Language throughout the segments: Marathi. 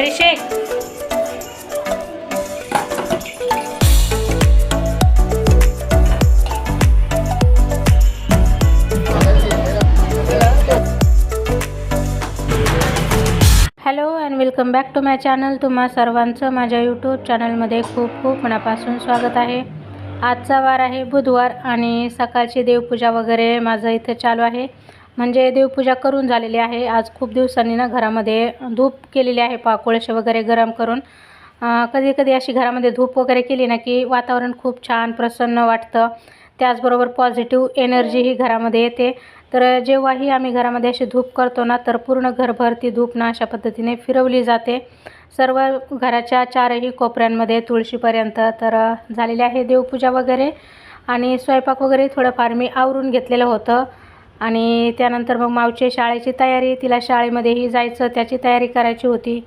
वगैरे shake hello and welcome back to my channel तुम्हा सर्वांचं माझ्या यूट्यूब चॅनलमध्ये खूप खूप मनापासून स्वागत आहे. आजचा वार आहे बुधवार आणि सकाळची देवपूजा वगैरे माझं इथं चालू आहे. म्हणजे देवपूजा करून झालेली आहे. आज खूप दिवसांनी ना घरामध्ये धूप केलेली आहे. पा कोळसे वगैरे गरम करून. कधी कधी अशी घरामध्ये धूप वगैरे केली ना की वातावरण खूप छान प्रसन्न वाटतं. त्याचबरोबर पॉझिटिव्ह एनर्जी ही घरामध्ये येते. तर जेव्हाही आम्ही घरामध्ये अशी धूप करतो ना तर पूर्ण घरभर ती धूप ना अशा पद्धतीने फिरवली जाते. सर्व घराच्या चारही कोपऱ्यांमध्ये तुळशीपर्यंत तर झालेली आहे देवपूजा वगैरे. आणि स्वयंपाक वगैरे थोडंफार मी आवरून घेतलेलं होतं. आणि त्यानंतर मग मावचे शाळेची तयारी तिला शाळेमध्येही जायचं त्याची तयारी करायची होती.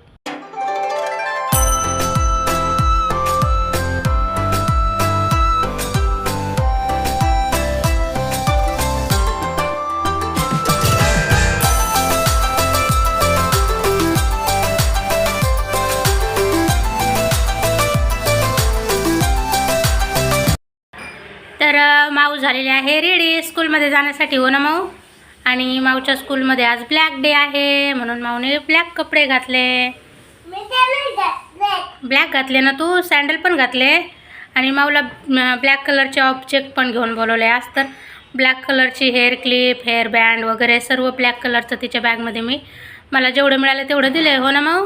झालेली आहे. रेडी स्कूलमध्ये जाण्यासाठी हो ना माऊ? आणि माऊच्या स्कूलमध्ये आज ब्लॅक डे आहे. म्हणून माऊने ब्लॅक कपडे घातले. ब्लॅक घातले ना तू? सँडल पण घातले. आणि माऊला ब्लॅक कलरचे ऑब्जेक्ट पण घेऊन बोलवले. आज तर ब्लॅक कलरची हेअर क्लिप हेअर बँड वगैरे सर्व ब्लॅक कलरचं तिच्या बॅगमध्ये मी मला जेवढं मिळालं तेवढं दिलं. हो ना माऊ?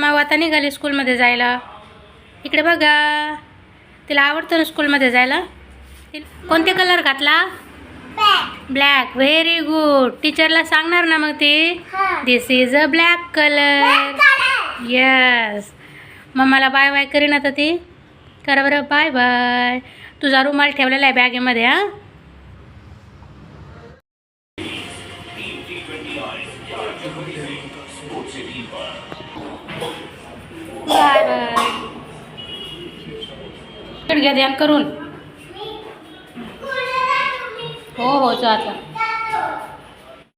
माऊ आता निघाली स्कूलमध्ये जायला. इकडे बघा. तिला आवडतं ना स्कूलमध्ये जायला? कोणते कलर घातला ब्लॅक व्हेरी गुड टीचरला सांगणार ना मग ती this is a black colour yes मम्माला bye bye करीन आता ती करा बरं बाय बाय तुझा रुमाल ठेवलेला आहे बॅगेमध्ये हां बाय बाय घ्या ध्यान करून हो हो जा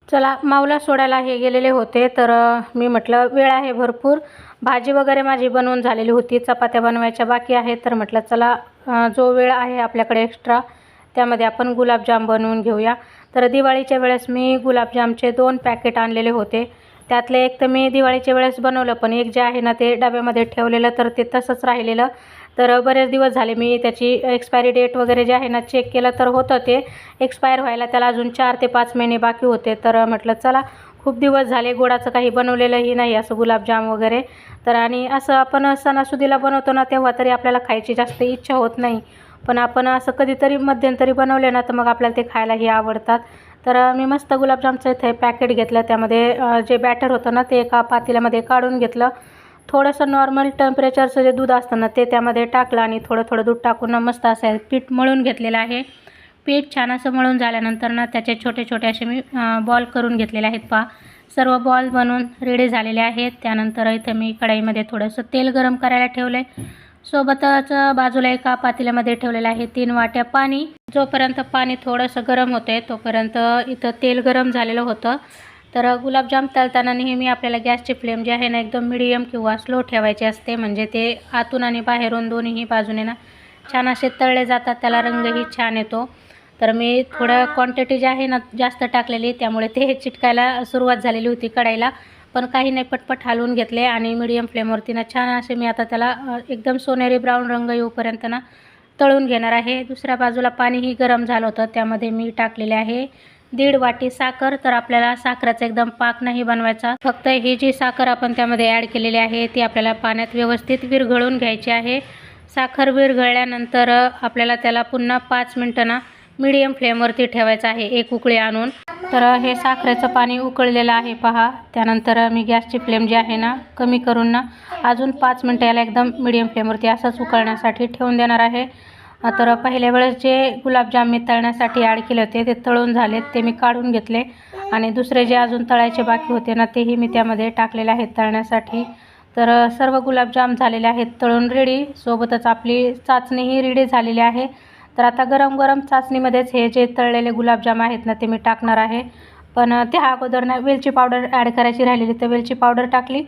चला माऊला सोडायला हे गेलेले होते तर मी म्हटलं वेळ आहे भरपूर. भाजी वगैरे माझी बनवून झालेली होती चपात्या बनवायच्या बाकी आहेत तर म्हटलं चला जो वेळ आहे आपल्याकडे एक्स्ट्रा त्यामध्ये आपण गुलाबजाम बनवून घेऊया. तर दिवाळीच्या वेळेस मी गुलाबजामचे दोन पॅकेट आणलेले होते. त्यातले एक तर मी दिवाळीच्या वेळेस बनवलं पण एक जे आहे ना ते डब्यामध्ये ठेवलेलं तर ते तसंच राहिलेलं. तर बरेच दिवस झाले मी त्याची एक्सपायरी डेट वगैरे जे आहे ना चेक केलं तर होतं ते. एक्सपायर व्हायला त्याला अजून चार ते पाच महिने बाकी होते. तर म्हटलं चला खूप दिवस झाले गोडाचं काही बनवलेलंही नाही असं गुलाबजाम वगैरे. तर आणि असं आपण सणासुदीला बनवतो ना तेव्हा तरी आपल्याला खायची जास्त इच्छा होत नाही. पण आपण असं कधीतरी मध्यंतरी बनवले ना तर मग आपल्याला ते खायलाही आवडतात. तर मी मस्त गुलाबजामचं इथे पॅकेट घेतलं. त्यामध्ये जे बॅटर होतं ना ते एका पातेल्यामध्ये काढून घेतलं. थोडंसं नॉर्मल टेम्परेचरचं जे दूध असतं ना ते त्यामध्ये टाकलं आणि थोडं थोडं दूध टाकून ना मस्त असं पीठ मळून घेतलेलं आहे. पीठ छान असं मळून झाल्यानंतर ना त्याचे छोटे छोटे असे मी बॉल करून घेतलेले आहेत पहा. सर्व बॉल बनवून रेडी झालेले आहेत. त्यानंतर इथं मी कढाईमध्ये थोडंसं तेल गरम करायला ठेवलं आहे सोबतच बाजूला एका पातेल्यामध्ये ठेवलेलं आहे तीन वाट्या पाणी. जोपर्यंत पाणी थोडंसं गरम होतं आहे तोपर्यंत इथं तेल गरम झालेलं होतं. तर गुलाबजाम तळताना नेहमी आपल्याला गॅसची फ्लेम जी आहे ना एकदम मिडियम किंवा स्लो ठेवायची असते. म्हणजे ते आतून आणि बाहेरून दोन्हीही बाजूने ना छान असे तळले जातात. त्याला रंगही छान येतो. तर मी थोडं क्वांटिटी जी आहे ना जास्त टाकलेली त्यामुळे ते चिटकायला सुरुवात झालेली होती कढाईला. पण काही नाही पटपट हलवून घेतले आणि मिडियम फ्लेमवरती ना छान असे मी आता त्याला एकदम सोनेरी ब्राऊन रंग येऊपर्यंत ना तळून घेणार आहे. दुसऱ्या बाजूला पाणीही गरम झालं होतं. त्यामध्ये मी टाकलेले आहे. दीड वाटी साखर तर आपल्याला साखराचा एकदम पाक नाही बनवायचा. फक्त ही जी साखर आपण त्यामध्ये ॲड केलेली आहे ती आपल्याला पाण्यात व्यवस्थित विरघळून घ्यायची आहे. साखर विरघळल्यानंतर आपल्याला त्याला पुन्हा पाच मिनटं ना मीडियम फ्लेमवरती ठेवायचं आहे एक उकळी आणून. तर हे साखरेचं पाणी उकळलेलं आहे पहा. त्यानंतर मी गॅसची फ्लेम जी आहे ना कमी करून ना अजून पाच मिनटं याला एकदम मीडियम फ्लेमवरती असंच उकळण्यासाठी ठेवून देणार आहे. तर पहिल्या वेळेस जे गुलाबजाम मी तळण्यासाठी ॲड केले होते ते तळून झालेत ते मी काढून घेतले. आणि दुसरे जे अजून तळायचे बाकी होते ना तेही मी त्यामध्ये टाकलेले आहेत तळण्यासाठी. तर सर्व गुलाबजाम झालेले आहेत तळून रेडी सोबतच आपली चाचणीही रेडी झालेली आहे. तर आता गरम गरम चाचणीमध्येच हे जे तळलेले गुलाबजाम आहेत ना ते मी टाकणार आहे. पण त्या अगोदर ना वेलची पावडर ॲड करायची राहिलेली तर वेलची पावडर टाकली.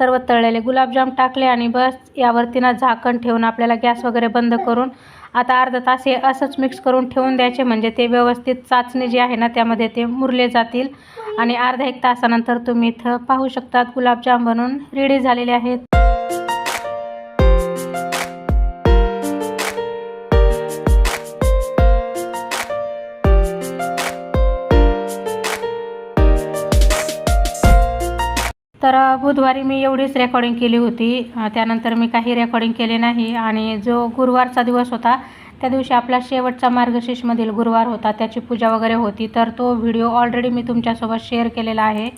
सर्व तळलेले गुलाबजाम टाकले आणि बस यावरती ना झाकण ठेवून आपल्याला गॅस वगैरे बंद करून आता अर्धा तास हे असंच मिक्स करून ठेवून द्यायचे. म्हणजे ते व्यवस्थित चाचणी जी आहे ना त्यामध्ये ते मुरले जातील. आणि अर्धा एक तासानंतर तुम्ही इथं पाहू शकतात गुलाबजाम बनून रेडी झालेले आहेत. तर बुधवारी मी एवढीच रेकॉर्डिंग केली होती. त्यानंतर मी काही रेकॉर्डिंग केले नाही आणि जो गुरुवारचा दिवस होता त्या दिवशी आपला शेवटचा मार्गशीर्षमधील गुरुवार होता त्याची पूजा वगैरे होती. तर तो व्हिडिओ ऑलरेडी मी तुमच्यासोबत शेअर केलेला आहे.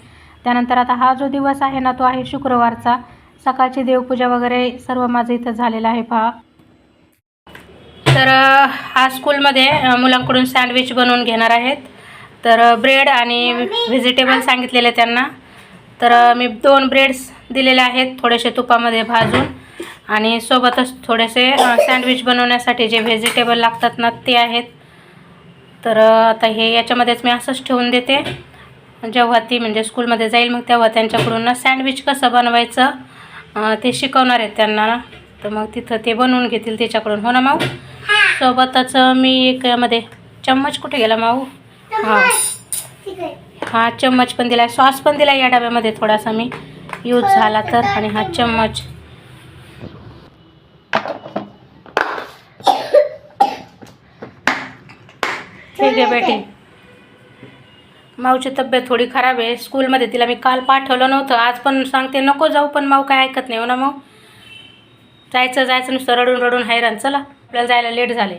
त्यानंतर आता हा जो दिवस आहे ना तो आहे शुक्रवारचा. सकाळची देवपूजा वगैरे सर्व माझं इथं झालेलं आहे पहा. तर हा स्कूलमध्ये मुलांकडून सँडविच बनवून घेणार आहेत. तर ब्रेड आणि व्हेजिटेबल सांगितलेले त्यांना. तर मी दोन ब्रेड्स दिलेले आहेत थोडेसे तुपामध्ये भाजून. आणि सोबतच थोडेसे सँडविच बनवण्यासाठी जे व्हेजिटेबल लागतात ना ते आहेत. तर आता हे याच्यामध्येच मी असंच ठेवून देते. जेव्हा ती म्हणजे स्कूलमध्ये जाईल मग तेव्हा त्यांच्याकडून ना सँडविच कसं बनवायचं ते शिकवणार आहेत त्यांना ना. तर मग तिथं ते बनवून घेतील त्याच्याकडून हो ना माऊ? सोबतच मी एक यामध्ये चम्मच कुठे गेला माऊ? हां. हा चम्मच पण दिला सॉस पण दिला या डब्यामध्ये थोडासा मी. यूज झाला तर आणि हा चम्मच. ठीक आहे बेटी. माऊची तब्येत थोडी खराब आहे. स्कूलमध्ये तिला मी काल पाठवलं नव्हतं. आज पण सांगते नको जाऊ पण माऊ काय ऐकत नाही हो ना मग जायचं जायचं नुसतं रडून रडून हैराण. चला आपल्याला जायला लेट झाले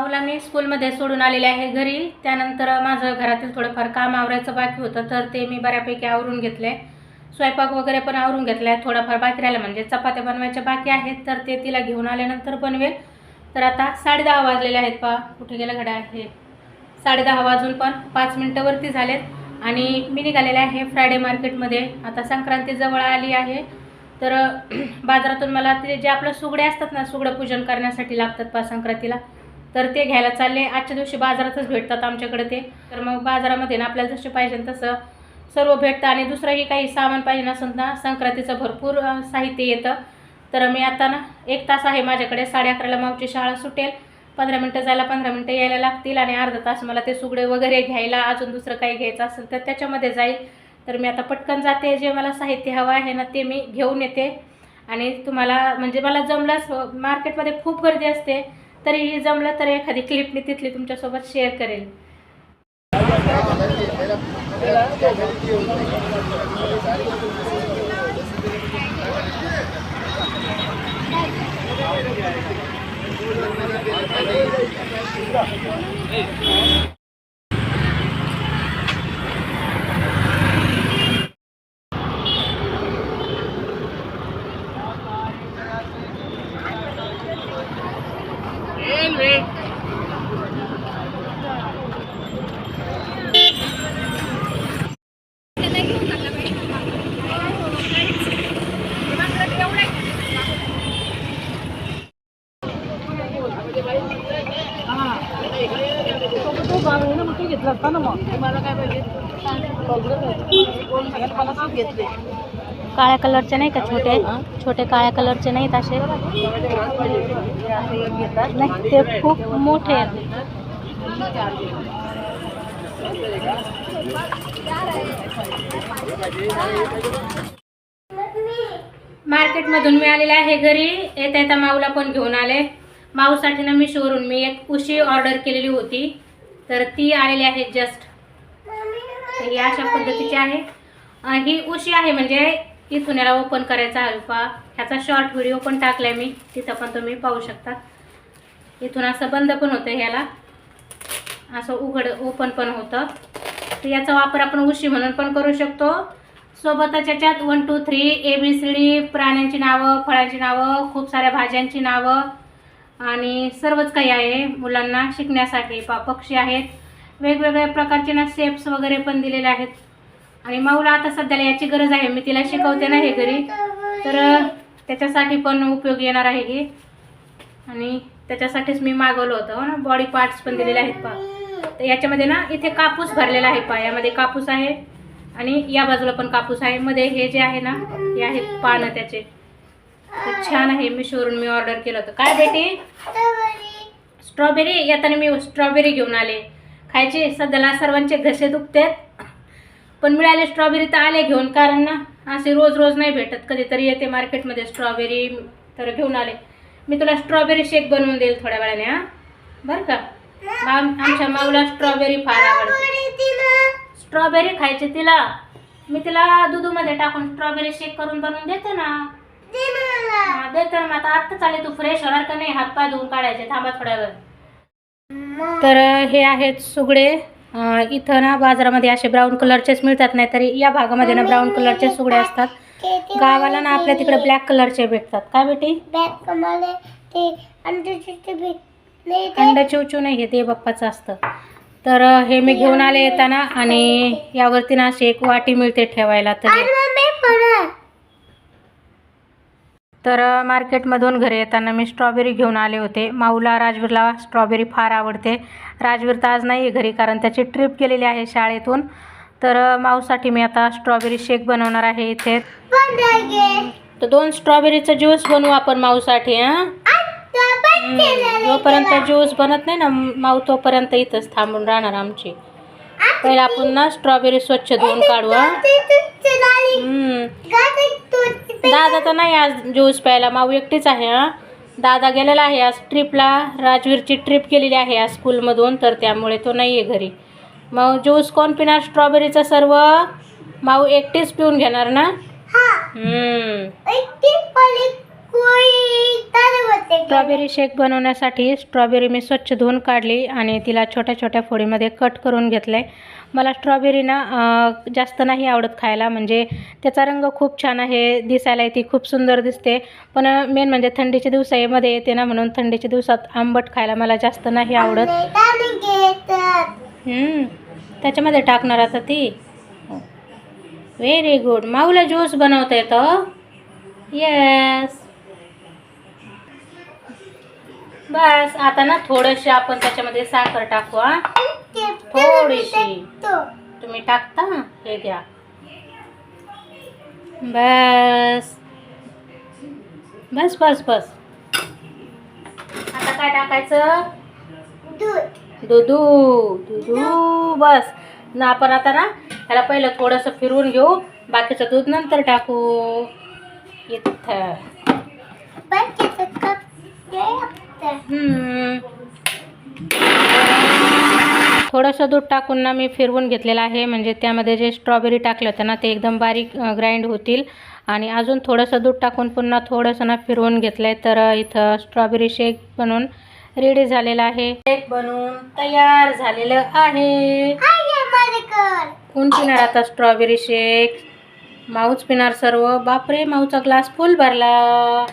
माऊला मी स्कूलमध्ये सोडून आलेले आहे घरी. त्यानंतर माझं घरातील थोडंफार काम आवरायचं बाकी होतं तर ते मी बऱ्यापैकी आवरून घेतले. स्वयंपाक वगैरे पण आवरून घेतला आहे थोडाफार बाकी राहिला म्हणजे चपात्या बनवायच्या बाकी आहेत तर ते तिला घेऊन आल्यानंतर बनवेल. तर आता साडेदहा वाजलेले आहेत पा कुठे गेलं घड्याळ? हे. साडेदहा वाजून पण पाच मिनटंवरती झालेत. आणि मी निघालेले आहे फ्रायडे मार्केटमध्ये आता संक्रांती जवळ आली आहे. तर बाजारातून मला ते जे आपलं सुगडे असतात ना सुगडं पूजन करण्यासाठी लागतात पा संक्रांतीला. तर ते घ्यायला चालले. आजच्या दिवशी बाजारातच भेटतात आमच्याकडे ते. तर मग बाजारामध्ये ना आपल्याला जसे पाहिजे तसं सर्व भेटतं आणि दुसरंही काही सामान पाहिजे नसेल ना संक्रांतीचं भरपूर साहित्य येतं. तर मी आता ना एक तास आहे माझ्याकडे. साडे अकराला मावची शाळा सुटेल. पंधरा मिनटं जायला पंधरा मिनटं यायला लागतील आणि अर्धा तास मला ते सुगडे वगैरे घ्यायला अजून दुसरं काही घ्यायचं असेल तर त्याच्यामध्ये जाईल. तर मी आता पटकन जाते. जे मला साहित्य हवं आहे ना ते मी घेऊन येते. आणि तुम्हाला म्हणजे मला जमलंच हो, मार्केटमध्ये खूप गर्दी असते. तरीही जमलं तर एखादी क्लिप मी तिथली तुमच्यासोबत शेअर करेल. काळ्या कलरचे नाही का छोटे? छोटे काळ्या कलरचे नाहीत असे? नाही ते खूप मोठे आहेत. मार्केटमधून मिळालेलं आहे घरी. येता येता माऊला पण घेऊन आले. माऊसाठी ना मिशोवरून मी एक उशी ऑर्डर केलेली होती. तर ती आलेली आहे जस्ट तर या अशा पद्धतीची आहे. ही उशी आहे म्हणजे इथून याला ओपन करायचा अल्फा ह्याचा शॉर्ट व्हिडिओ पण टाकलाय मी. तिथं पण तुम्ही पाहू शकता. इथून असं बंद पण होतं ह्याला. असं उघड ओपन पण होतं. तर याचा वापर आपण उशी म्हणून पण करू शकतो. सोबतच याच्यात one two three A B C D प्राण्यांची नावं फळांची नावं खूप साऱ्या भाज्यांची नावं. आणि सर्वच काही आहे मुलांना शिकण्यासाठी. पा पक्षी आहेत. वेगवेगळ्या प्रकारचे ना शेप्स वगैरे पण दिलेले आहेत. आणि माऊला आता सध्याला याची गरज आहे. मी तिला शिकवते ना हे घरी. तर त्याच्यासाठी पण उपयोगी येणार आहे हे. आणि त्याच्यासाठीच मी मागवलं होतं. हो ना बॉडी पार्ट्स पण दिलेले आहेत पा तर याच्यामध्ये ना इथे कापूस भरलेला आहे पा यामध्ये कापूस आहे आणि या बाजूला पण कापूस आहे. मध्ये हे जे आहे ना हे आहेत पानं त्याचे. छान आहे. मिशोवरून मी ऑर्डर केलं होतं. काय बेटी? स्ट्रॉबेरी? येताना मी स्ट्रॉबेरी घेऊन आले. खायचे सध्याला सर्वांचे घसे दुखतात. पण मिळाले स्ट्रॉबेरी तर आले घेऊन कारण ना असे रोज रोज नाही भेटत. कधीतरी येते मार्केटमध्ये स्ट्रॉबेरी तर घेऊन आले. मी तुला स्ट्रॉबेरी शेक बनवून देईल थोड्या वेळाने हां. बरं का? आम- आमच्या माऊला स्ट्रॉबेरी फार आवडते. स्ट्रॉबेरी खायची तिला. मी तिला दुधूमध्ये टाकून स्ट्रॉबेरी शेक करून बनवून देते ना. देते ना मग आता आत्ता चालेल तू फ्रेश होणार का नाही? हात पाय धुवून काढायचे. थांबा थोड्या वेळ. तर हे आहेत सुगडे. इथं ना बाजारामध्ये असे ब्राऊन कलरचेच मिळतात नाही तरी या भागामध्ये ना ब्राऊन कलरचे सुगडे असतात. गावाला ना आपल्या तिकडे ब्लॅक कलरचे भेटतात. काय बेटी? अंड चिवचिव नाही हे ते बाप्पाचं असतं. तर हे मी घेऊन आले येताना आणि यावरती ना अशी एक वाटी मिळते ठेवायला तर. तर मार्केटमधून घरी येताना मी स्ट्रॉबेरी घेऊन आले होते. माऊला राजवीरला स्ट्रॉबेरी फार आवडते. राजवीर तर आज नाही आहे घरी कारण त्याची ट्रिप केलेली आहे शाळेतून. तर माऊसाठी मी आता स्ट्रॉबेरी शेक बनवणार आहे इथे. तर दोन स्ट्रॉबेरीचं ज्यूस बनवू आपण माऊसाठी हां? जोपर्यंत ज्यूस बनत नाही ना माऊ तोपर्यंत इथंच थांबून राहणार आमची. पहिला आपण ना स्ट्रॉबेरी स्वच्छ धुवून काढू हं. हम्म. दादा तर नाही आज ज्यूस प्यायला माऊ एकटीच आहे हा. दादा गेलेला आहे आज ट्रिपला राजवीरची ट्रिप केलेली आहे आज स्कूलमधून तर त्यामुळे तो नाही आहे घरी. मग ज्यूस कोण पिणार स्ट्रॉबेरीचा सर्व? माऊ एकटीच पिऊन घेणार ना? हम्म. स्ट्रॉबेरी शेक बनवण्यासाठी स्ट्रॉबेरी मी स्वच्छ धुवून काढली आणि तिला छोट्या छोट्या फोडीमध्ये कट करून घेतलं आहे मला स्ट्रॉबेरी ना जास्त नाही आवडत खायला म्हणजे त्याचा रंग खूप छान आहे दिसायला ती खूप सुंदर दिसते. पण मेन म्हणजे थंडीच्या दिवसामध्ये येते ना म्हणून थंडीच्या दिवसात आंबट खायला मला जास्त नाही आवडत. त्याच्यामध्ये टाकणार आता ती. व्हेरी गुड माऊला ज्यूस बनवता येतं. येस बस आता ना थोडंसं आपण त्याच्यामध्ये साखर टाकू हा. थोडीशी. तुम्ही टाकता? हे घ्या. बस. बस बस बस. आता काय टाकायचं? दुधू. दुधू बस. ना आपण आता ना त्याला पहिलं थोडंसं फिरवून घेऊ. बाकीचं दूध नंतर टाकू. इथं. थोडंसं दूध टाकून ना मी फिरवून घेतलेलं आहे. म्हणजे त्यामध्ये जे स्ट्रॉबेरी टाकलं होतं ना ते एकदम बारीक ग्राइंड होतील. आणि अजून थोडंसं दूध टाकून पुन्हा थोडंसं ना फिरवून घेतलं आहे तर इथं स्ट्रॉबेरी शेक बनवून रेडी झालेला आहे. शेक बनवून तयार झालेलं आहे. कोण पिणार आता स्ट्रॉबेरी शेक माऊच पिणार सर्व. बापरे माऊचा ग्लास फुल भरला.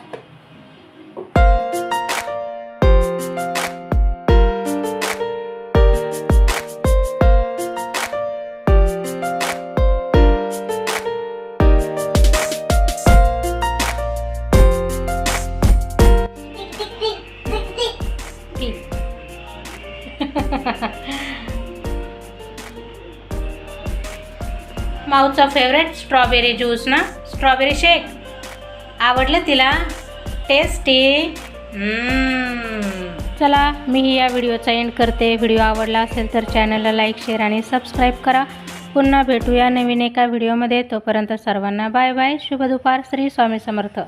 ठीक माऊचा फेवरेट स्ट्रॉबेरी ज्यूस ना स्ट्रॉबेरी शेक आवडलं तिला? Tasty hmm. चला मी या व्हिडिओचा एंड करते. व्हिडिओ आवडला असेल तर चॅनलला लाईक शेअर आणि सबस्क्राईब करा. पुन्हा भेटूया नवीन एका व्हिडिओमध्ये तोपर्यंत सर्वांना बाय बाय शुभ दुपार. श्री स्वामी समर्थ.